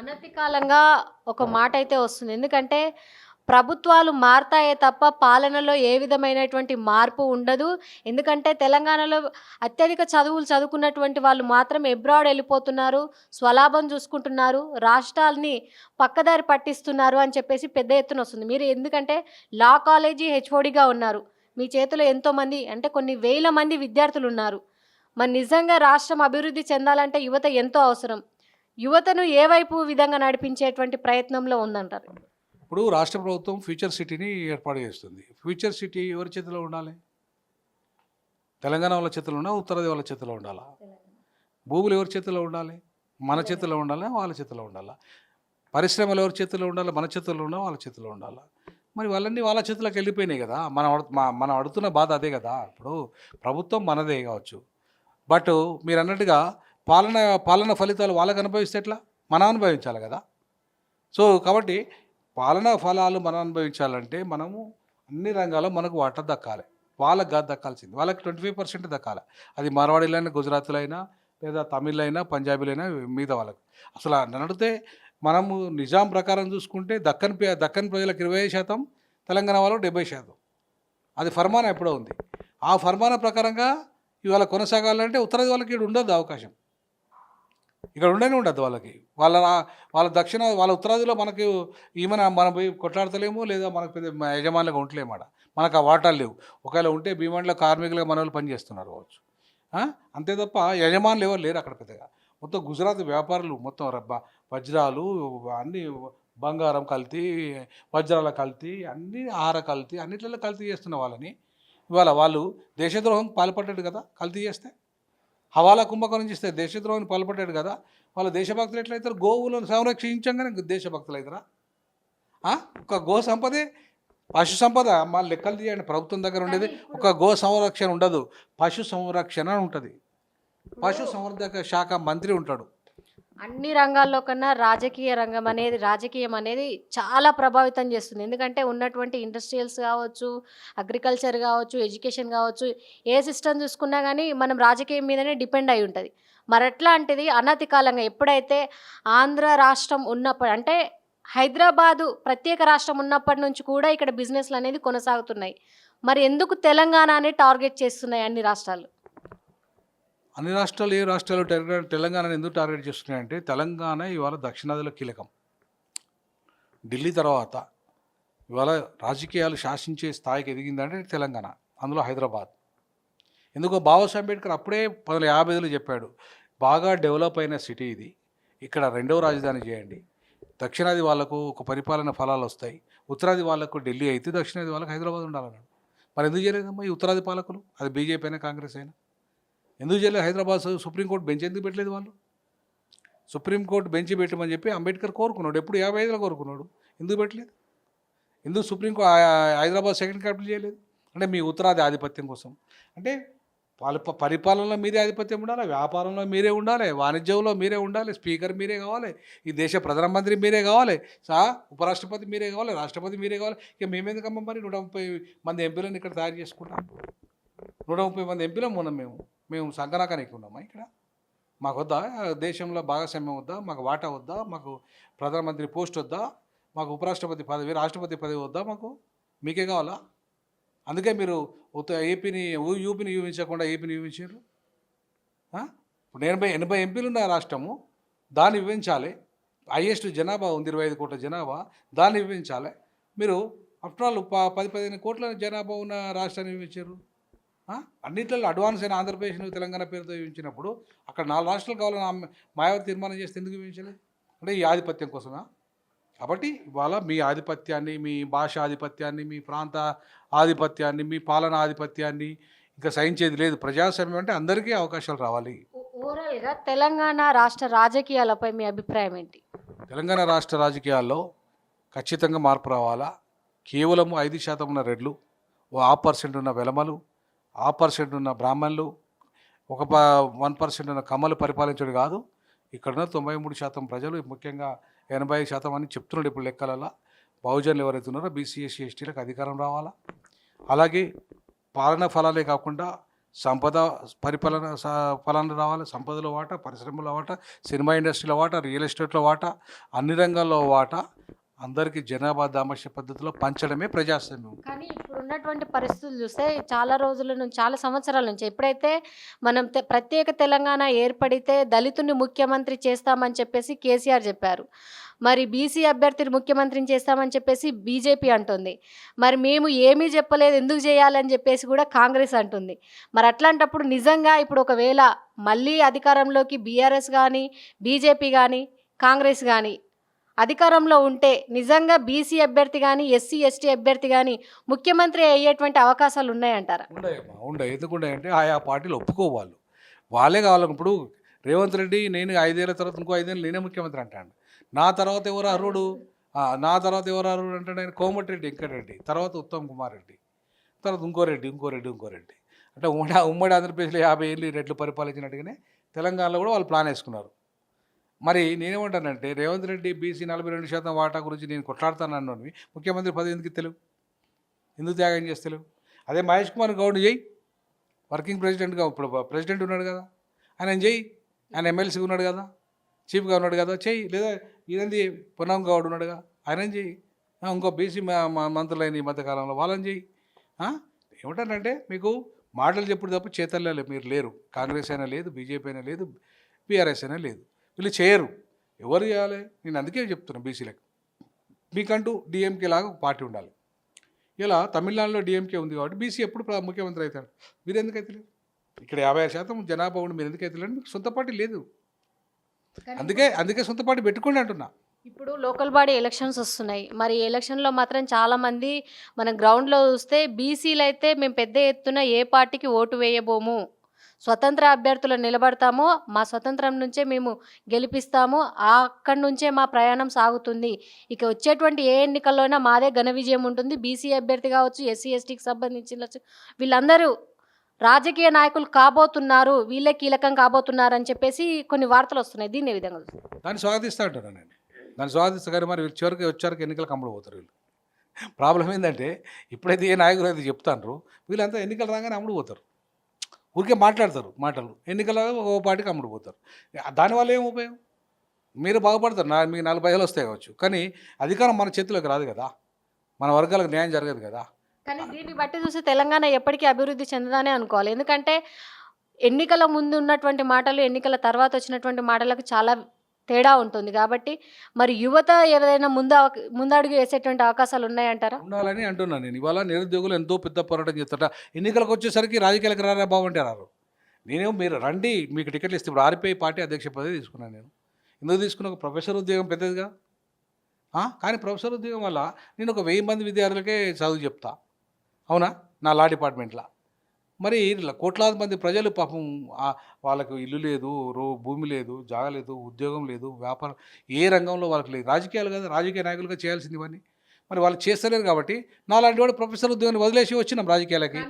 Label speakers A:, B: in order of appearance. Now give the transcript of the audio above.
A: అనతి కాలంగా ఒక మాట అయితే వస్తుంది. ఎందుకంటే ప్రభుత్వాలు మారతాయే తప్ప పాలనలో ఏ విధమైనటువంటి మార్పు ఉండదు. ఎందుకంటే తెలంగాణలో అత్యధిక చదువులు చదువుకున్నటువంటి వాళ్ళు మాత్రం ఎబ్రాడ్ వెళ్ళిపోతున్నారు స్వలాభం చూసుకుంటున్నారు రాష్ట్రాల్ని పక్కదారి పట్టిస్తున్నారు అని చెప్పేసి పెద్ద ఎత్తున వస్తుంది. మీరు ఎందుకంటే లా కాలేజీ హెచ్ఓడిగా ఉన్నారు. మీ చేతిలో ఎంతోమంది అంటే కొన్ని వేల మంది విద్యార్థులు ఉన్నారు. మరి నిజంగా రాష్ట్రం అభివృద్ధి చెందాలంటే యువత ఎంతో అవసరం. యువతను ఏ వైపు విధంగా నడిపించేటువంటి ప్రయత్నంలో ఉందంటారు?
B: ఇప్పుడు రాష్ట్ర ప్రభుత్వం ఫ్యూచర్ సిటీని ఏర్పాటు చేస్తుంది. ఫ్యూచర్ సిటీ ఎవరి చేతిలో ఉండాలి? తెలంగాణ వాళ్ళ చేతిలో ఉండాలి? ఉత్తరాది వాళ్ళ చేతిలో ఉండాలా? భూములు ఎవరి చేతిలో ఉండాలి? మన చేతిలో ఉండాలా? వాళ్ళ చేతిలో ఉండాలా? పరిశ్రమలు ఎవరి చేతిలో ఉండాలి? మన చేతిలో ఉండాలి వాళ్ళ చేతిలో ఉండాలా? మరి వాళ్ళన్నీ వాళ్ళ చేతిలోకి వెళ్ళిపోయినాయి కదా? మనం అడు- మనం అడుగుతున్న బాధ అదే కదా? ఇప్పుడు ప్రభుత్వం మనదే కావచ్చు. బట్ మీరు అన్నట్టుగా పాలన పాలన ఫలితాలు వాళ్ళకు అనుభవిస్తే ఎట్లా? మనం అనుభవించాలి కదా. సో కాబట్టి పాలనా ఫలాలు మనం అనుభవించాలంటే మనము అన్ని రంగాల్లో మనకు వాటా దక్కాలి. వాళ్ళకి కాదు దక్కాల్సింది. వాళ్ళకి ట్వంటీ ఫైవ్ పర్సెంట్ దక్కాలి. అది మార్వాడీలైనా గుజరాతీలైనా లేదా తమిళైనా పంజాబీలైనా మీద వాళ్ళకి. అసలు నడితే మనము నిజాం ప్రకారం చూసుకుంటే దక్కన్ దక్కన్ ప్రజలకు ఇరవై శాతం తెలంగాణ వాళ్ళు డెబ్బై శాతం. అది ఫర్మానా ఎప్పుడో ఉంది. ఆ ఫర్మానా ప్రకారంగా ఇవాళ కొనసాగాలంటే ఉత్తరాది వాళ్ళకి ఇక్కడ ఉండదు అవకాశం. ఇక్కడ ఉండనే ఉండదు వాళ్ళకి. వాళ్ళ వాళ్ళ దక్షిణ వాళ్ళ ఉత్తరాదిలో మనకి ఈమెన మనం పోయి కొట్లాడతలేము లేదా మనకు పెద్ద యజమానులుగా ఉండలేము ఆడ మనకు ఆ వాటాలు లేవు. ఒకవేళ ఉంటే భీమండలో కార్మికులుగా మన వాళ్ళు పనిచేస్తున్నారు కావచ్చు. అంతే తప్ప యజమానులు ఎవరు లేరు అక్కడ పెద్దగా. మొత్తం గుజరాత్ వ్యాపారులు మొత్తం రబ్బ. వజ్రాలు అన్నీ బంగారం కల్తీ వజ్రాల కల్తీ అన్ని ఆహార కల్తీ అన్నిట్లలో కల్తీ చేస్తున్న వాళ్ళని. ఇవాళ వాళ్ళు దేశద్రోహం పాల్పడ్డాడు కదా కల్తీ చేస్తే? హవాలా కుంభకోణం చేస్తే దేశద్రోహాన్ని పాల్పడ్డాడు కదా. వాళ్ళ దేశభక్తులు ఎట్లయితారు? గోవులను సంరక్షించంగానే దేశభక్తులు అవుతారా? ఒక గో సంపదే పశు సంపద. మా లెక్కలు తీయండి. ప్రభుత్వం దగ్గర ఉండేది ఒక గో సంరక్షణ ఉండదు. పశు సంరక్షణ ఉంటుంది. పశు సంవర్ధక శాఖ మంత్రి ఉంటాడు.
A: అన్ని రంగాల్లో కన్నా రాజకీయ రంగం అనేది రాజకీయం అనేది చాలా ప్రభావితం చేస్తుంది. ఎందుకంటే ఉన్నటువంటి ఇండస్ట్రియల్స్ కావచ్చు అగ్రికల్చర్ కావచ్చు ఎడ్యుకేషన్ కావచ్చు ఏ సిస్టమ్ చూసుకున్నా కానీ మనం రాజకీయం మీదనే డిపెండ్ అయి ఉంటుంది. మరి అట్లాంటిది అనతి కాలంగా ఎప్పుడైతే ఆంధ్ర రాష్ట్రం ఉన్నప్పుడు అంటే హైదరాబాదు ప్రత్యేక రాష్ట్రం ఉన్నప్పటి నుంచి కూడా ఇక్కడ బిజినెస్లు అనేది కొనసాగుతున్నాయి. మరి ఎందుకు తెలంగాణ అనే టార్గెట్ చేస్తున్నాయి అన్ని రాష్ట్రాలు?
B: అన్ని రాష్ట్రాలు ఏ రాష్ట్రాలు తెలంగాణ తెలంగాణను ఎందుకు టార్గెట్ చేస్తున్నాయంటే తెలంగాణ ఇవాళ దక్షిణాదిలో కీలకం. ఢిల్లీ తర్వాత ఇవాళ రాజకీయాలు శాసించే స్థాయికి ఎదిగిందంటే తెలంగాణ అందులో హైదరాబాద్. ఎందుకో బాబాసాహెబ్ అంబేద్కర్ అప్పుడే పదల యాభై ఐదులో చెప్పాడు బాగా డెవలప్ అయిన సిటీ ఇది. ఇక్కడ రెండవ రాజధాని చేయండి. దక్షిణాది వాళ్ళకు ఒక పరిపాలన ఫలాలు వస్తాయి. ఉత్తరాది వాళ్ళకు ఢిల్లీ అయితే దక్షిణాది వాళ్ళకు హైదరాబాద్ ఉండాలన్నాడు. మరి ఎందుకు చేయలేదమ్మా ఈ ఉత్తరాది పాలకులు? అది బీజేపీ అయినా కాంగ్రెస్ అయినా. ఎందుకు చేయలేదు? హైదరాబాద్ సుప్రీంకోర్టు బెంచ్ ఎందుకు పెట్టలేదు వాళ్ళు? సుప్రీంకోర్టు బెంచ్ పెట్టమని చెప్పి అంబేద్కర్ కోరుకున్నాడు. ఎప్పుడు యాభై ఐదులో కోరుకున్నాడు. ఎందుకు పెట్టలేదు? ఎందుకు సుప్రీంకోర్టు హైదరాబాద్ సెకండ్ క్యాపిటల్ చేయలేదు? అంటే మీ ఉత్తరాది ఆధిపత్యం కోసం. అంటే వాళ్ళ పరిపాలనలో మీరే ఆధిపత్యం ఉండాలి వ్యాపారంలో మీరే ఉండాలి వాణిజ్యంలో మీరే ఉండాలి స్పీకర్ మీరే కావాలి ఈ దేశ ప్రధానమంత్రి మీరే కావాలి సా ఉపరాష్ట్రపతి మీరే కావాలి రాష్ట్రపతి మీరే కావాలి. ఇక మేమెందుకమ్మ మరి? నూట ముప్పై మంది ఎంపీలను ఇక్కడ తయారు చేసుకుంటాం. నూట ముప్పై మంది ఎంపీలం ఉన్నాం మేము మేము సంగనాకానికి ఉన్నామా ఇక్కడ? మాకు వద్దా? దేశంలో భాగస్వామ్యం వద్దా? మాకు వాటా వద్దా? మాకు ప్రధానమంత్రి పోస్ట్ వద్దా? మాకు ఉపరాష్ట్రపతి పదవి రాష్ట్రపతి పదవి వద్దా మాకు? మీకే కావాలా? అందుకే మీరు ఏపీని ఊ- యూపీని యూహించకుండా ఏపీని యూహించారు ఇప్పుడు ఎనభై ఎనభై ఎంపీలు ఉన్న రాష్ట్రము. దాన్ని వివరించాలి హైయెస్ట్ జనాభా ఉంది ఇరవై ఐదు కోట్ల జనాభా. దాన్ని వివరించాలి మీరు ఆఫ్టర్ ఆల్ ప పది పదిహేను కోట్ల జనాభా ఉన్న రాష్ట్రాన్ని వివరించారు ఆ? అన్నిట్లలో అడ్వాన్స్ అయిన ఆంధ్రప్రదేశ్ తెలంగాణ పేరుతో వివరించినప్పుడు అక్కడ నాలుగు రాష్ట్రాలు కావాలని మాయావతి తీర్మానం చేస్తే ఎందుకు వివరించలేదు అంటే ఈ ఆధిపత్యం కోసమా? కాబట్టి ఇవాళ మీ ఆధిపత్యాన్ని మీ భాష ఆధిపత్యాన్ని మీ ప్రాంత ఆధిపత్యాన్ని మీ పాలన ఆధిపత్యాన్ని ఇంకా సహించేది లేదు. ప్రజాస్వామ్యం అంటే అందరికీ అవకాశాలు రావాలి.
A: ఓవరాల్గా తెలంగాణ రాష్ట్ర రాజకీయాలపై మీ అభిప్రాయం ఏంటి?
B: తెలంగాణ రాష్ట్ర రాజకీయాల్లో ఖచ్చితంగా మార్పు రావాలా? కేవలం ఐదు శాతం ఉన్న రెడ్లు ఓ హాఫ్ పర్సెంట్ ఉన్న వెలమలు ఆ పర్సెంట్ ఉన్న బ్రాహ్మణులు ఒక ప వన్ పర్సెంట్ ఉన్న కమ్మలు పరిపాలించడం కాదు. ఇక్కడున్న తొంభై మూడు శాతం ప్రజలు ముఖ్యంగా ఎనభై శాతం అని చెప్తున్నాడు ఇప్పుడు లెక్కలలో. బహుజనులు ఎవరైతే ఉన్నారో బీసీఎస్సీ ఎస్టీలకు అధికారం రావాలా? అలాగే పాలన ఫలాలే కాకుండా సంపద పరిపాలన స- ఫలాలు రావాలి. సంపదలో వాటా పరిశ్రమలో వాటా సినిమా ఇండస్ట్రీలో వాటా రియల్ ఎస్టేట్లో వాటా అన్ని రంగాల్లో వాటా అందరికీ జనాభా దామస్య పద్ధతిలో పంచడమే ప్రజాస్వామ్యం.
A: కానీ ఉన్నటువంటి పరిస్థితులు చూస్తే చాలా రోజుల నుంచి చాలా సంవత్సరాల నుంచి. ఎప్పుడైతే మనం తె- ప్రత్యేక తెలంగాణ ఏర్పడితే దళితుని ముఖ్యమంత్రి చేస్తామని చెప్పేసి కేసీఆర్ చెప్పారు. మరి బీసీ అభ్యర్థిని ముఖ్యమంత్రిని చేస్తామని చెప్పేసి బీజేపీ అంటుంది. మరి మేము ఏమీ చెప్పలేదు ఎందుకు చేయాలని చెప్పేసి కూడా కాంగ్రెస్ అంటుంది. మరి అట్లాంటప్పుడు నిజంగా ఇప్పుడు ఒకవేళ మళ్ళీ అధికారంలోకి బీఆర్ఎస్ కానీ బీజేపీ కానీ కాంగ్రెస్ కానీ అధికారంలో ఉంటే నిజంగా బీసీ అభ్యర్థి కానీ ఎస్సీ ఎస్టీ అభ్యర్థి కానీ ముఖ్యమంత్రి అయ్యేటువంటి అవకాశాలు ఉన్నాయంటారా?
B: ఉండయమ్మా ఉండవు ఎందుకు ఆయా పార్టీలు ఒప్పుకోవాలి వాళ్ళే కావాలి ఇప్పుడు రేవంత్ రెడ్డి నేను ఐదేళ్ళ తర్వాత ఇంకో ఐదేళ్ళు నేనే ముఖ్యమంత్రి అంటాడు. నా తర్వాత ఎవరు అర్హుడు నా తర్వాత ఎవరు అర్హుడు అంటాడు ఆయన? కోమటిరెడ్డి వెంకటరెడ్డి. తర్వాత ఉత్తమ్ కుమార్ రెడ్డి. తర్వాత ఇంకో రెడ్డి ఇంకో రెడ్డి ఇంకో రెడ్డి. అంటే ఉమ్మడి ఉమ్మడి ఆంధ్రప్రదేశ్లో యాభై ఏళ్ళు రెడ్లు పరిపాలించినట్టుగానే తెలంగాణలో కూడా వాళ్ళు ప్లాన్ వేసుకున్నారు. మరి నేనేమంటానంటే రేవంత్ రెడ్డి బీసీ నలభై రెండు శాతం వాటా గురించి నేను కొట్లాడుతాను ముఖ్యమంత్రి పదవి ఎందుకు తెలుగు ఎందుకు త్యాగం చేస్తలేవు? అదే మహేష్ కుమార్ గౌడ్ చేయి. వర్కింగ్ ప్రెసిడెంట్గా ఇప్పుడు ప్రెసిడెంట్ ఉన్నాడు కదా. ఆయన చేయి. ఆయన ఎమ్మెల్సీ ఉన్నాడు కదా. చీఫ్గా ఉన్నాడు కదా. చెయ్యి లేదా ఇదేంది పొన్నం గౌడ్ ఉన్నాడుగా ఆయన చెయ్యి ఇంకో బీసీ మంత్రులైన ఈ మధ్యకాలంలో వాళ్ళని చెయ్యి ఏమిటంటే మీకు మాటలు చెప్పుడు తప్ప చేతల్లో మీరు లేరు. కాంగ్రెస్ అయినా లేదు బీజేపీ అయినా లేదు బీఆర్ఎస్ అయినా లేదు. వీళ్ళు చేయరు. ఎవరు చేయాలి? నేను అందుకే చెప్తున్నా బీసీలకు మీకంటూ డిఎంకే లాగా ఒక పార్టీ ఉండాలి. ఇలా తమిళనాడులో డిఎంకే ఉంది కాబట్టి బీసీ ఎప్పుడు ముఖ్యమంత్రి అవుతాడు? మీరు ఎందుకు అవుతలేరు? ఇక్కడ యాభై ఆరు శాతం జనాభా ఉండి మీరు ఎందుకు అవుతలేరు? మీకు సొంత పార్టీ లేదు. అందుకే అందుకే సొంత పార్టీ పెట్టుకోండి అంటున్నా.
A: ఇప్పుడు లోకల్ బాడీ ఎలక్షన్స్ వస్తున్నాయి. మరి ఎలక్షన్లో మాత్రం చాలామంది మన గ్రౌండ్లో చూస్తే బీసీలు అయితే మేము పెద్ద ఎత్తున ఏ పార్టీకి ఓటు వేయబోము? స్వతంత్ర అభ్యర్థులు నిలబడతాము మా స్వతంత్రం నుంచే మేము గెలిపిస్తాము అక్కడి నుంచే మా ప్రయాణం సాగుతుంది. ఇక వచ్చేటువంటి ఏ ఎన్నికల్లోనైనా మాదే ఘన విజయం ఉంటుంది. బీసీ అభ్యర్థి కావచ్చు ఎస్సీ ఎస్టీకి సంబంధించిన వీళ్ళందరూ రాజకీయ నాయకులు కాబోతున్నారు వీళ్ళే కీలకం కాబోతున్నారు అని చెప్పేసి కొన్ని వార్తలు వస్తున్నాయి. దీన్ని విధంగా
B: దాన్ని స్వాగతిస్తా నేను. దాన్ని స్వాగతిస్తా కానీ మరి వీళ్ళు చివరికి వచ్చారికి ఎన్నికలకు అమ్ముడు పోతారు వీళ్ళు. ప్రాబ్లం ఏంటంటే ఇప్పుడైతే ఏ నాయకులు అయితే చెప్తాండ్రు వీళ్ళంతా ఎన్నికలు రాగానే అమ్ముడు పోతారు. ఊరికే మాట్లాడతారు మాటలు. ఎన్నికల ఓ పాటికి అమ్ముడు పోతారు. దానివల్ల ఏం ఉపయోగం? మీరు బాగుపడతారు. నా మీకు నలభై పైసలు వస్తాయి కావచ్చు. కానీ అధికారం మన చేతిలోకి రాదు కదా. మన వర్గాలకు న్యాయం జరగదు కదా.
A: కానీ దీన్ని బట్టి చూస్తే తెలంగాణ ఎప్పటికీ అభివృద్ధి చెందదానే అనుకోవాలి. ఎందుకంటే ఎన్నికల ముందు ఉన్నటువంటి మాటలు ఎన్నికల తర్వాత వచ్చినటువంటి మాటలకు చాలా తేడా ఉంటుంది. కాబట్టి మరి యువత ఏదైనా ముందు ముందడుగు వేసేటువంటి అవకాశాలు ఉన్నాయంటారా?
B: ఉండాలని అంటున్నాను నేను. ఇవాళ నిరుద్యోగులు ఎంతో పెద్ద పోరాటం చేస్తారట ఎన్నికలకు వచ్చేసరికి రాజకీయాలకు రారా బాగుంటే రారు. నేనేమో మీరు రండి మీకు టికెట్లు ఇస్తే ఇప్పుడు ఆర్పిఐ పార్టీ అధ్యక్ష పదవి తీసుకున్నాను నేను. ఎందుకు తీసుకున్న? ఒక ప్రొఫెసర్ ఉద్యోగం పెద్దదిగా? కానీ ప్రొఫెసర్ ఉద్యోగం వల్ల నేను ఒక వెయ్యి మంది విద్యార్థులకే చదువు చెప్తా. అవునా? నా లా డిపార్ట్మెంట్లో. మరి కోట్లాది మంది ప్రజలు పాపం వాళ్ళకు ఇల్లు లేదు రో భూమి లేదు జాగ లేదు ఉద్యోగం లేదు వ్యాపారం ఏ రంగంలో వాళ్ళకి లేదు. రాజకీయాలు కదా రాజకీయ నాయకులుగా చేయాల్సింది ఇవన్నీ. మరి వాళ్ళు చేస్తలేరు కాబట్టి నాలాంటి వాడు ప్రొఫెసర్ ఉద్యోగాన్ని వదిలేసి వచ్చినాం రాజకీయాలకి.